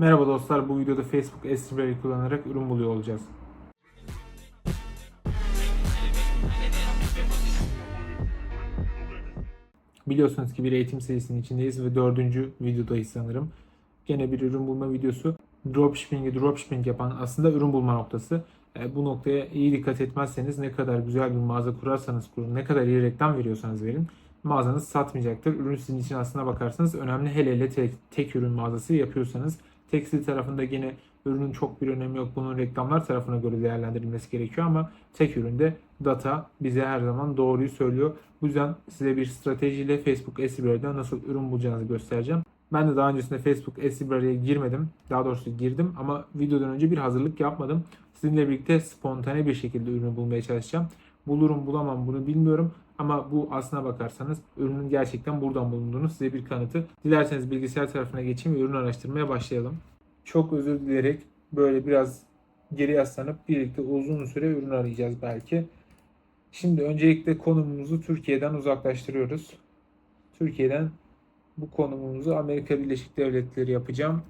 Merhaba dostlar, bu videoda Facebook Ads kullanarak ürün buluyor olacağız. Biliyorsunuz ki bir eğitim serisinin içindeyiz ve dördüncü videodayız sanırım. Gene bir ürün bulma videosu. Dropshipping'i dropshipping yapan aslında ürün bulma noktası. E, bu noktaya iyi dikkat etmezseniz ne kadar güzel bir mağaza kurarsanız kurun, ne kadar iyi reklam veriyorsanız verin mağazanız satmayacaktır. Ürün sizin için aslına bakarsanız önemli hele hele tek, tek ürün mağazası yapıyorsanız tekstil tarafında yine ürünün çok bir önemi yok. Bunun reklamlar tarafına göre değerlendirilmesi gerekiyor ama tek üründe data bize her zaman doğruyu söylüyor. Bu yüzden size bir stratejiyle Facebook Ads nasıl ürün bulacağınızı göstereceğim. Ben de daha öncesinde Facebook Ads girmedim. Daha doğrusu girdim ama videodan önce bir hazırlık yapmadım. Sizinle birlikte spontane bir şekilde ürünü bulmaya çalışacağım. Bulurum bulamam bunu bilmiyorum. Ama bu aslına bakarsanız ürünün gerçekten buradan bulunduğunu size bir kanıtı. Dilerseniz bilgisayar tarafına geçeyim ve ürün araştırmaya başlayalım. Çok özür dileyerek böyle biraz geri yaslanıp birlikte uzun süre ürün arayacağız belki. Şimdi öncelikle konumumuzu Türkiye'den uzaklaştırıyoruz. Türkiye'den bu konumumuzu Amerika Birleşik Devletleri yapacağım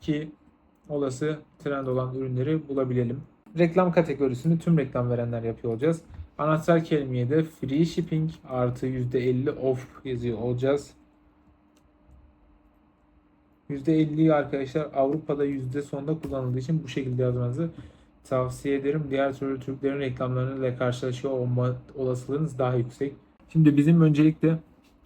ki olası trend olan ürünleri bulabilelim. Reklam kategorisini tüm reklam verenler yapıyor olacağız. Anahtar kelimeye de free shipping artı %50 off yazıyor olacağız. %50'yi arkadaşlar Avrupa'da yüzde sonda kullanıldığı için bu şekilde yazmanızı tavsiye ederim. Diğer türlü Türklerin reklamlarıyla karşılaşıyor olma olasılığınız daha yüksek. Şimdi bizim öncelikle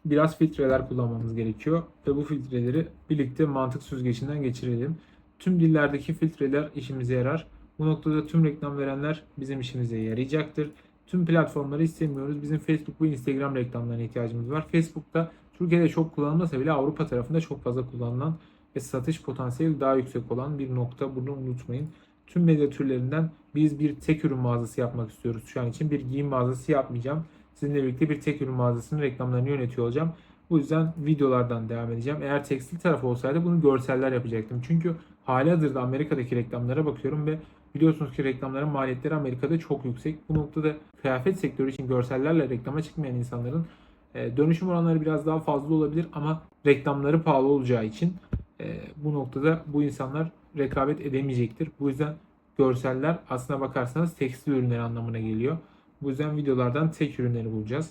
biraz filtreler kullanmamız gerekiyor ve bu filtreleri birlikte mantık süzgecinden geçirelim. Tüm dillerdeki filtreler işimize yarar. Bu noktada tüm reklam verenler bizim işimize yarayacaktır. Tüm platformları istemiyoruz. Bizim Facebook ve Instagram reklamlarına ihtiyacımız var. Facebook'ta Türkiye'de çok kullanılmasa bile Avrupa tarafında çok fazla kullanılan ve satış potansiyeli daha yüksek olan bir nokta. Bunu unutmayın. Tüm medya türlerinden biz bir tek ürün mağazası yapmak istiyoruz şu an için. Bir giyim mağazası yapmayacağım. Sizinle birlikte bir tek ürün mağazasının reklamlarını yönetiyor olacağım. Bu yüzden videolardan devam edeceğim. Eğer tekstil tarafı olsaydı bunu görseller yapacaktım. Çünkü hali hazırda Amerika'daki reklamlara bakıyorum ve biliyorsunuz ki reklamların maliyetleri Amerika'da çok yüksek. Bu noktada kıyafet sektörü için görsellerle reklama çıkmayan insanların e, dönüşüm oranları biraz daha fazla olabilir ama reklamları pahalı olacağı için e, bu noktada bu insanlar rekabet edemeyecektir. Bu yüzden görseller aslına bakarsanız tekstil ürünleri anlamına geliyor. Bu yüzden videolardan tek ürünleri bulacağız.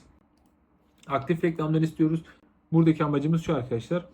Aktif reklamlar istiyoruz. Buradaki amacımız şu arkadaşlar.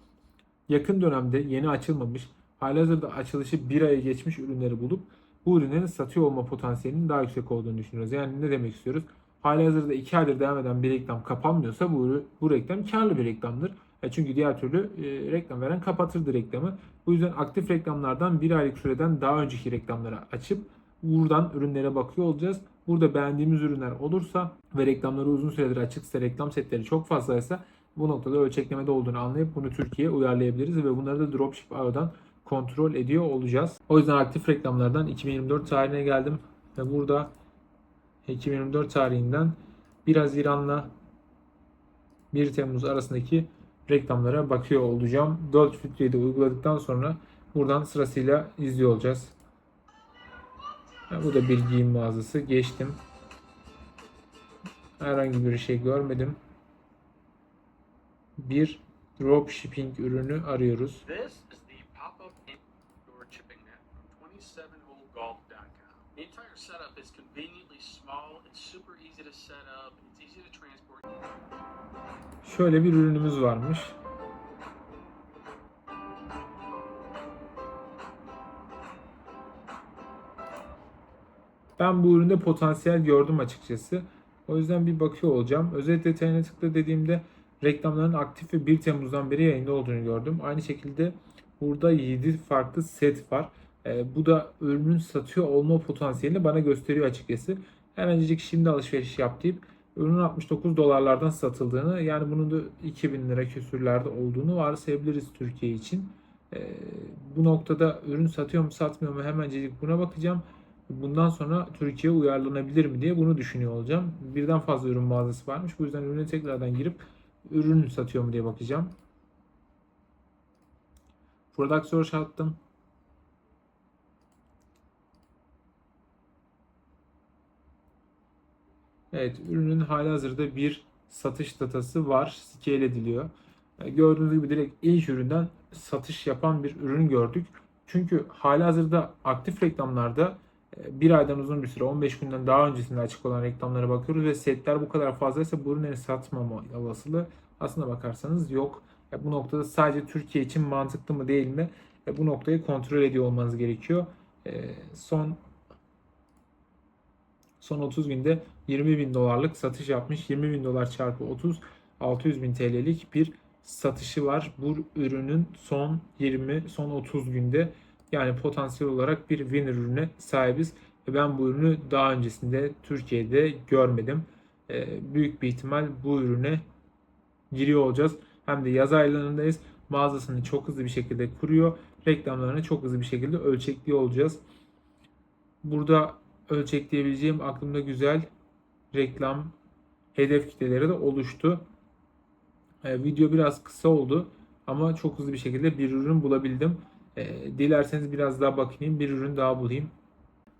Yakın dönemde yeni açılmamış, halihazırda açılışı bir aya geçmiş ürünleri bulup bu ürünlerin satıyor olma potansiyelinin daha yüksek olduğunu düşünüyoruz. Yani ne demek istiyoruz? Halihazırda 2 aydır devam eden bir reklam kapanmıyorsa bu, bu reklam karlı bir reklamdır. E çünkü diğer türlü e, reklam veren kapatırdı reklamı. Bu yüzden aktif reklamlardan bir aylık süreden daha önceki reklamları açıp buradan ürünlere bakıyor olacağız. Burada beğendiğimiz ürünler olursa ve reklamları uzun süredir açıksa, reklam setleri çok fazlaysa bu noktada ölçeklemede olduğunu anlayıp bunu Türkiye'ye uyarlayabiliriz ve bunları da Dropship Ağı'dan kontrol ediyor olacağız. O yüzden aktif reklamlardan 2024 tarihine geldim ve burada 2024 tarihinden 1 Haziran'la 1 Temmuz arasındaki reklamlara bakıyor olacağım. 4 filtreyi de uyguladıktan sonra buradan sırasıyla izliyor olacağız. Bu da bir giyim mağazası. Geçtim. Herhangi bir şey görmedim. Bir dropshipping ürünü arıyoruz. This setup is conveniently small. It's super easy to set up. It's easy to transport. Şöyle bir ürünümüz varmış. Ben bu üründe potansiyel gördüm açıkçası. O yüzden bir bakıyor olacağım. Özet detayına tıkla dediğimde reklamların aktif ve 1 Temmuz'dan beri yayında olduğunu gördüm. Aynı şekilde burada 7 farklı set var. Ee, bu da ürünün satıyor olma potansiyelini bana gösteriyor açıkçası. Hemencik şimdi alışveriş yap deyip ürünün 69 dolarlardan satıldığını yani bunun da 2000 lira küsürlerde olduğunu varsayabiliriz Türkiye için. Ee, bu noktada ürün satıyor mu satmıyor mu hemencik buna bakacağım. Bundan sonra Türkiye uyarlanabilir mi diye bunu düşünüyor olacağım. Birden fazla ürün mağazası varmış. Bu yüzden ürüne tekrardan girip ürün satıyor mu diye bakacağım. Product search attım. Evet, ürünün halihazırda bir satış datası var. Scale ediliyor. E, Gördüğünüz gibi direkt ilk üründen satış yapan bir ürün gördük. Çünkü halihazırda aktif reklamlarda e, bir aydan uzun bir süre 15 günden daha öncesinde açık olan reklamlara bakıyoruz ve setler bu kadar fazlaysa bu ürünleri satmama olasılığı aslına bakarsanız yok. Ya bu noktada sadece Türkiye için mantıklı mı değil mi? E, bu noktayı kontrol ediyor olmanız gerekiyor. E, son son 30 günde 20 bin dolarlık satış yapmış. 20 bin dolar çarpı 30 600 bin TL'lik bir satışı var. Bu ürünün son 20 son 30 günde yani potansiyel olarak bir winner ürüne sahibiz. Ve ben bu ürünü daha öncesinde Türkiye'de görmedim. E, büyük bir ihtimal bu ürüne giriyor olacağız. Hem de yaz aylarındayız. Mağazasını çok hızlı bir şekilde kuruyor. Reklamlarını çok hızlı bir şekilde ölçekliyor olacağız. Burada ölçekleyebileceğim aklımda güzel reklam hedef kitleleri de oluştu. E, video biraz kısa oldu ama çok hızlı bir şekilde bir ürün bulabildim. E, dilerseniz biraz daha bakayım, bir ürün daha bulayım.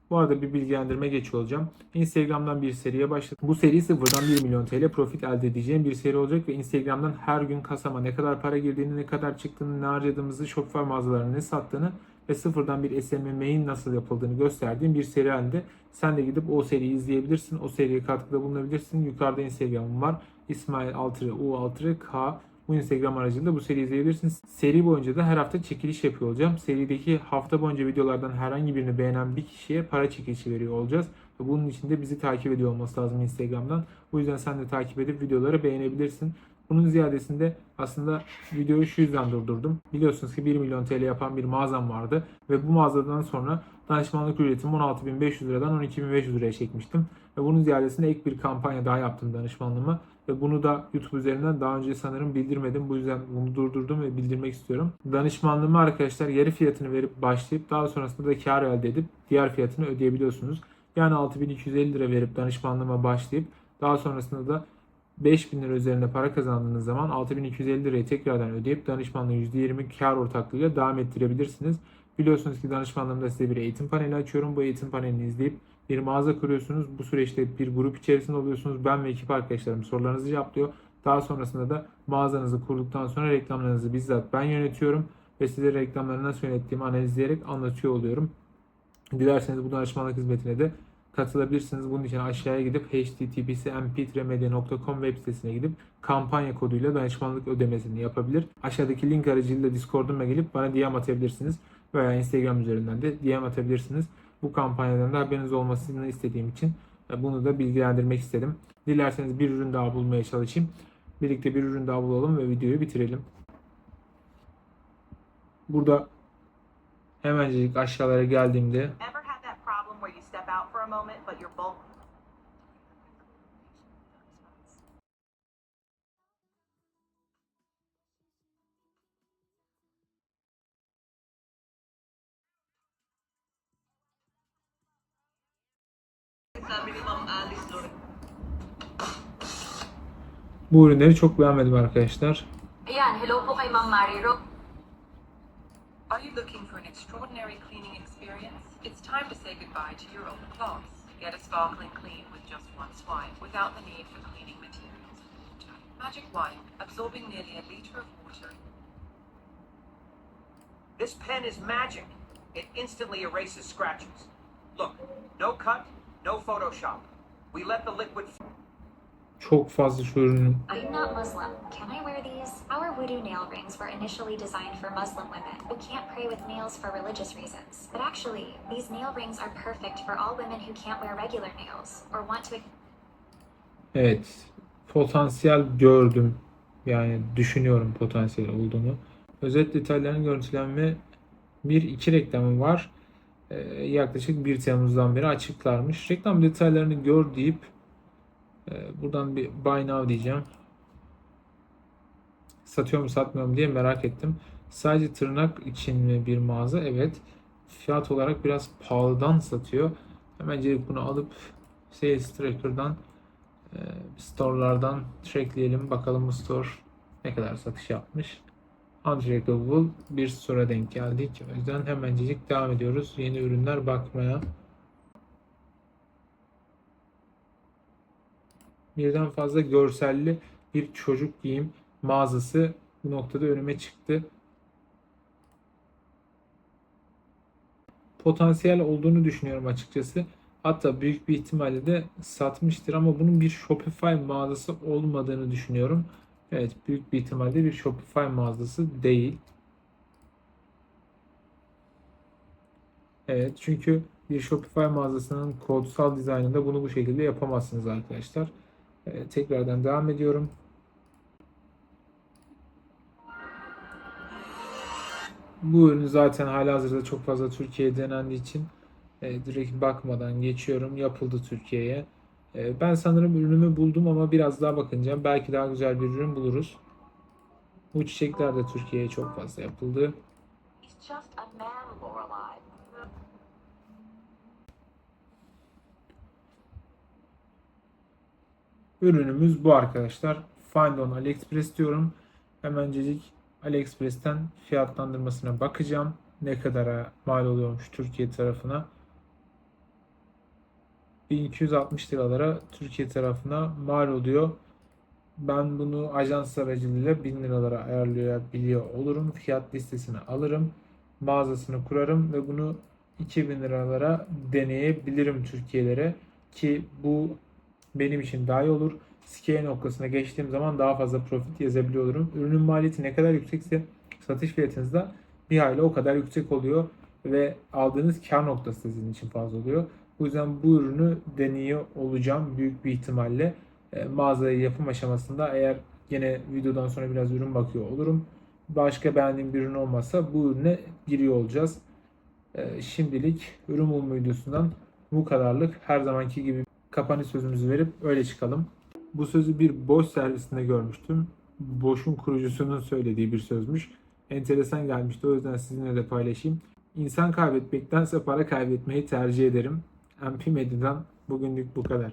Bu arada bir bilgilendirme geçiyor olacağım. Instagram'dan bir seriye başladım. Bu seri sıfırdan 1 milyon TL profit elde edeceğim bir seri olacak ve Instagram'dan her gün kasama ne kadar para girdiğini, ne kadar çıktığını, ne harcadığımızı, Shopify mağazalarına ne sattığını ve sıfırdan bir SMM'in nasıl yapıldığını gösterdiğim bir seri. Sen de gidip o seriyi izleyebilirsin. O seriye katkıda bulunabilirsin. Yukarıda Instagram'ım var. İsmail Altırı U Altırı K bu Instagram aracılığıyla bu seriyi izleyebilirsiniz. Seri boyunca da her hafta çekiliş yapıyor olacağım. Serideki hafta boyunca videolardan herhangi birini beğenen bir kişiye para çekilişi veriyor olacağız. Ve bunun için de bizi takip ediyor olması lazım Instagram'dan. Bu yüzden sen de takip edip videoları beğenebilirsin. Bunun ziyadesinde aslında videoyu şu yüzden durdurdum. Biliyorsunuz ki 1 milyon TL yapan bir mağazam vardı. Ve bu mağazadan sonra danışmanlık ücretimi 16.500 liradan 12.500 liraya çekmiştim. Ve bunun ziyadesinde ek bir kampanya daha yaptım danışmanlığıma. Ve bunu da YouTube üzerinden daha önce sanırım bildirmedim. Bu yüzden bunu durdurdum ve bildirmek istiyorum. Danışmanlığımı arkadaşlar yarı fiyatını verip başlayıp daha sonrasında da kar elde edip diğer fiyatını ödeyebiliyorsunuz. Yani 6250 lira verip danışmanlığıma başlayıp daha sonrasında da 5000 lira üzerinde para kazandığınız zaman 6250 lirayı tekrardan ödeyip danışmanlığı %20 kar ortaklığıyla devam ettirebilirsiniz. Biliyorsunuz ki danışmanlığımda size bir eğitim paneli açıyorum. Bu eğitim panelini izleyip bir mağaza kuruyorsunuz. Bu süreçte bir grup içerisinde oluyorsunuz. Ben ve ekip arkadaşlarım sorularınızı cevaplıyor. Daha sonrasında da mağazanızı kurduktan sonra reklamlarınızı bizzat ben yönetiyorum. Ve size reklamları nasıl yönettiğimi analizleyerek anlatıyor oluyorum. Dilerseniz bu danışmanlık hizmetine de katılabilirsiniz. Bunun için aşağıya gidip https mp3media.com web sitesine gidip kampanya koduyla danışmanlık ödemesini yapabilir. Aşağıdaki link aracılığıyla Discord'uma gelip bana DM atabilirsiniz. Veya Instagram üzerinden de DM atabilirsiniz. Bu kampanyadan da haberiniz olmasını istediğim için e, bunu da bilgilendirmek istedim. Dilerseniz bir ürün daha bulmaya çalışayım. Birlikte bir ürün daha bulalım ve videoyu bitirelim. Burada hemencik aşağılara geldiğimde Ever moment, but your bulk Sabi ni Ma'am Alice Loren. bu ürünleri çok beğenmedim arkadaşlar. Ayan, hello po kay Ma'am Mary. Are you looking for an extraordinary cleaning experience? It's time to say goodbye to your old cloths. Get a sparkling clean with just one swipe, without the need for cleaning materials. Magic Wipe, absorbing nearly a liter of water. This pen is magic. It instantly erases scratches. Look, no cut, no Photoshop. We let the liquid Çok fazla şu ürünün I'm not Muslim. Can I wear these? Our voodoo nail rings were initially designed for Muslim women who can't pray with nails for religious reasons. But actually, these nail rings are perfect for all women who can't wear regular nails or want to Evet. Potansiyel gördüm. Yani düşünüyorum potansiyel olduğunu. Özet detayların görüntülenme bir iki reklamı var. Ee, yaklaşık 1 Temmuz'dan beri açıklarmış. Reklam detaylarını gör deyip buradan bir buy now diyeceğim. Satıyor mu satmıyor mu diye merak ettim. Sadece tırnak için mi bir mağaza? Evet. Fiyat olarak biraz pahalıdan satıyor. Hemen bunu alıp Sales Tracker'dan e, store'lardan trackleyelim. Bakalım bu store ne kadar satış yapmış. Untrackable bir store'a denk geldik. O yüzden hemencecik devam ediyoruz. Yeni ürünler bakmaya. Birden fazla görselli bir çocuk giyim mağazası bu noktada önüme çıktı. potansiyel olduğunu düşünüyorum açıkçası. Hatta büyük bir ihtimalle de satmıştır ama bunun bir Shopify mağazası olmadığını düşünüyorum. Evet büyük bir ihtimalle bir Shopify mağazası değil. Evet çünkü bir Shopify mağazasının kodsal dizaynında bunu bu şekilde yapamazsınız arkadaşlar. Ee, tekrardan devam ediyorum. Bu ürün zaten halihazırda çok fazla Türkiye'ye denendiği için e, direkt bakmadan geçiyorum. Yapıldı Türkiye'ye. E, ben sanırım ürünümü buldum ama biraz daha bakınca belki daha güzel bir ürün buluruz. Bu çiçekler de Türkiye'ye çok fazla yapıldı. He's just a man. Ürünümüz bu arkadaşlar. Find on AliExpress diyorum. Hemencecik AliExpress'ten fiyatlandırmasına bakacağım. Ne kadara mal oluyormuş Türkiye tarafına. 1260 liralara Türkiye tarafına mal oluyor. Ben bunu ajans aracılığıyla 1000 liralara ayarlayabiliyor olurum. Fiyat listesini alırım. Mağazasını kurarım ve bunu 2000 liralara deneyebilirim Türkiye'lere. Ki bu benim için daha iyi olur. Scale noktasına geçtiğim zaman daha fazla profit yazabiliyor olurum. Ürünün maliyeti ne kadar yüksekse satış fiyatınız da bir hayli o kadar yüksek oluyor ve aldığınız kar noktası sizin için fazla oluyor. O yüzden bu ürünü deniyor olacağım büyük bir ihtimalle. E, mağazayı yapım aşamasında eğer yine videodan sonra biraz ürün bakıyor olurum. Başka beğendiğim bir ürün olmazsa bu ürüne giriyor olacağız. E, şimdilik ürün bulma videosundan bu kadarlık. Her zamanki gibi kapanış sözümüzü verip öyle çıkalım. Bu sözü bir boş servisinde görmüştüm. Boş'un kurucusunun söylediği bir sözmüş. Enteresan gelmişti o yüzden sizinle de paylaşayım. İnsan kaybetmektense para kaybetmeyi tercih ederim. MP Medya'dan bugünlük bu kadar.